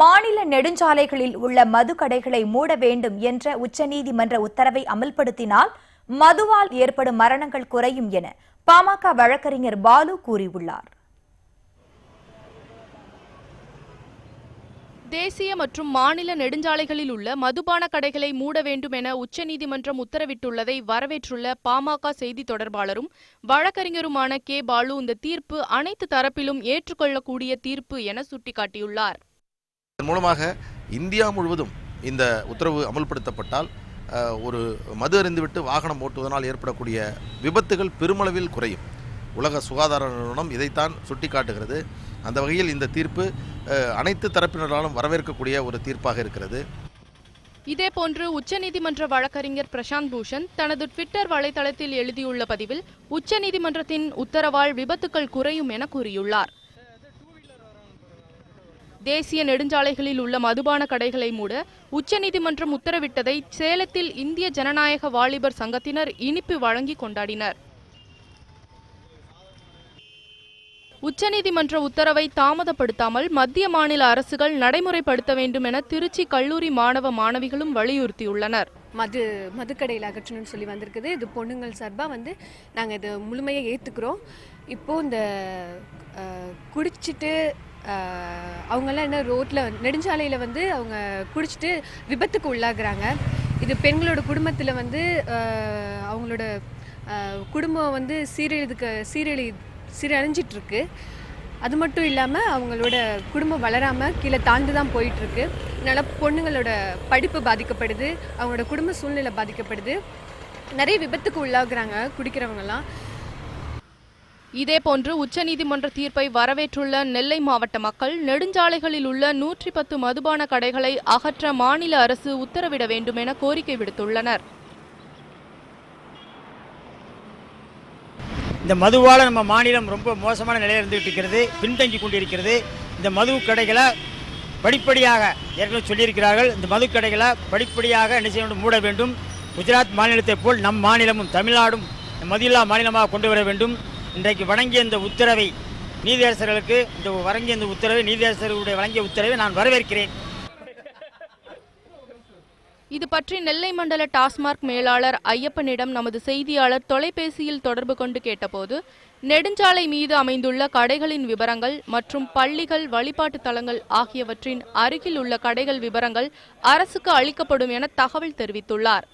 மாநில நெடுஞ்சாலைகளில் உள்ள மது கடைகளை மூட வேண்டும் என்ற உச்சநீதிமன்ற உத்தரவை அமல்படுத்தினால் மதுவால் ஏற்படும் மரணங்கள் குறையும் என பாமக வழக்கறிஞர் பாலு கூறியுள்ளார். தேசிய மற்றும் மாநில நெடுஞ்சாலைகளில் உள்ள மதுபான கடைகளை மூட வேண்டும் என உச்சநீதிமன்றம் உத்தரவிட்டுள்ளதை வரவேற்றுள்ள பாமக செய்தி தொடர்பாளரும் வழக்கறிஞருமான கே பாலு இந்த தீர்ப்பு அனைத்து தரப்பிலும் ஏற்றுக்கொள்ளக்கூடிய தீர்ப்பு என சுட்டிக்காட்டியுள்ளார். இதன் மூலமாக இந்தியா முழுவதும் இந்த உத்தரவு அமல்படுத்தப்பட்டால் ஒரு மது அறிந்துவிட்டு வாகனம் ஓட்டுவதனால் ஏற்படக்கூடிய விபத்துகள் பெருமளவில் குறையும். உலக சுகாதார நிறுவனம் இதைத்தான் சுட்டிக்காட்டுகிறது. அந்த வகையில் இந்த தீர்ப்பு அனைத்து தரப்பினராலும் வரவேற்கக்கூடிய ஒரு தீர்ப்பாக இருக்கிறது. இதேபோன்று உச்சநீதிமன்ற வழக்கறிஞர் பிரசாந்த் பூஷன் தனது ட்விட்டர் வலைதளத்தில் எழுதியுள்ள பதிவில் உச்சநீதிமன்றத்தின் உத்தரவால் விபத்துக்கள் குறையும் என கூறியுள்ளார். தேசிய நெடுஞ்சாலைகளில் உள்ள மதுபான கடைகளை மூட உச்சநீதிமன்றம் உத்தரவிட்டதை சேலத்தில் இந்திய ஜனநாயக வாலிபர் சங்கத்தினர் இனிப்பு வழங்கி கொண்டாடினர். உச்சநீதிமன்ற உத்தரவை தாமதப்படுத்தாமல் மத்திய மாநில அரசுகள் நடைமுறைப்படுத்த வேண்டும் என திருச்சி கல்லூரி மாணவ மாணவிகளும் வலியுறுத்தியுள்ளனர். மது மதுக்கடையில் அகற்றணும்னு சொல்லி வந்திருக்குது. இது பொண்ணுங்கள் சார்பாக வந்து நாங்கள் இது முழுமையாக ஏற்றுக்கிறோம் இப்போது இந்த குடிச்சிட்டு அவங்கெல்லாம் என்ன ரோட்டில் நெடுஞ்சாலையில் வந்து அவங்க குடிச்சிட்டு விபத்துக்கு உள்ளாகிறாங்க. இது பெண்களோட குடும்பத்தில் வந்து அவங்களோட குடும்பம் வந்து சீரழிதுக்கு சீரழி சீரழிஞ்சிட்ருக்கு. அது மட்டும் இல்லாமல் அவங்களோட குடும்பம் வளராமல் கீழே தாழ்ந்து தான் போயிட்டுருக்கு அதனால் பொண்ணுங்களோட படிப்பு பாதிக்கப்படுது அவங்களோட குடும்ப சூழ்நிலை பாதிக்கப்படுது. நிறைய விபத்துக்கு உள்ளாகுறாங்க குடிக்கிறவங்கலாம் இதேபோன்று உச்சநீதிமன்ற தீர்ப்பை வரவேற்றுள்ள நெல்லை மாவட்ட மக்கள் நெடுஞ்சாலைகளில் உள்ள நூற்றி பத்து மதுபான கடைகளை அகற்ற மாநில அரசு உத்தரவிட வேண்டும் என கோரிக்கை விடுத்துள்ளனர். இந்த மதுவால் நம்ம மாநிலம் ரொம்ப மோசமான நிலையில் இருந்துகிட்டு இருக்கிறது பின்தங்கி கொண்டிருக்கிறது. இந்த மது கடைகளை படிப்படியாக ஏற்கனவே சொல்லியிருக்கிறார்கள் இந்த மது கடைகளை படிப்படியாக என்ன செய்ய வேண்டும் மூட வேண்டும். குஜராத் மாநிலத்தைப் போல் நம் மாநிலமும் தமிழ்நாடும் மதியில்லா மாநிலமாக கொண்டு வர வேண்டும். இன்றைக்கு வழங்கிய இந்த உத்தரவை நீதியரசர்களுக்கு இந்த வழங்கிய இந்த உத்தரவை நீதியரசர்களுடைய வழங்கிய உத்தரவை நான் வரவேற்கிறேன். இது பற்றி நெல்லை மண்டல டாஸ்மார்க் மேலாளர் ஐயப்பனிடம் நமது செய்தியாளர் தொலைபேசியில் தொடர்பு கொண்டு கேட்டபோது நெடுஞ்சாலை மீது அமைந்துள்ள கடைகளின் விவரங்கள் மற்றும் பள்ளிகள் வழிபாட்டு தலங்கள் ஆகியவற்றின் அருகில் உள்ள கடைகள் விவரங்கள் அரசுக்கு அளிக்கப்படும் என தகவல் தெரிவித்துள்ளார்.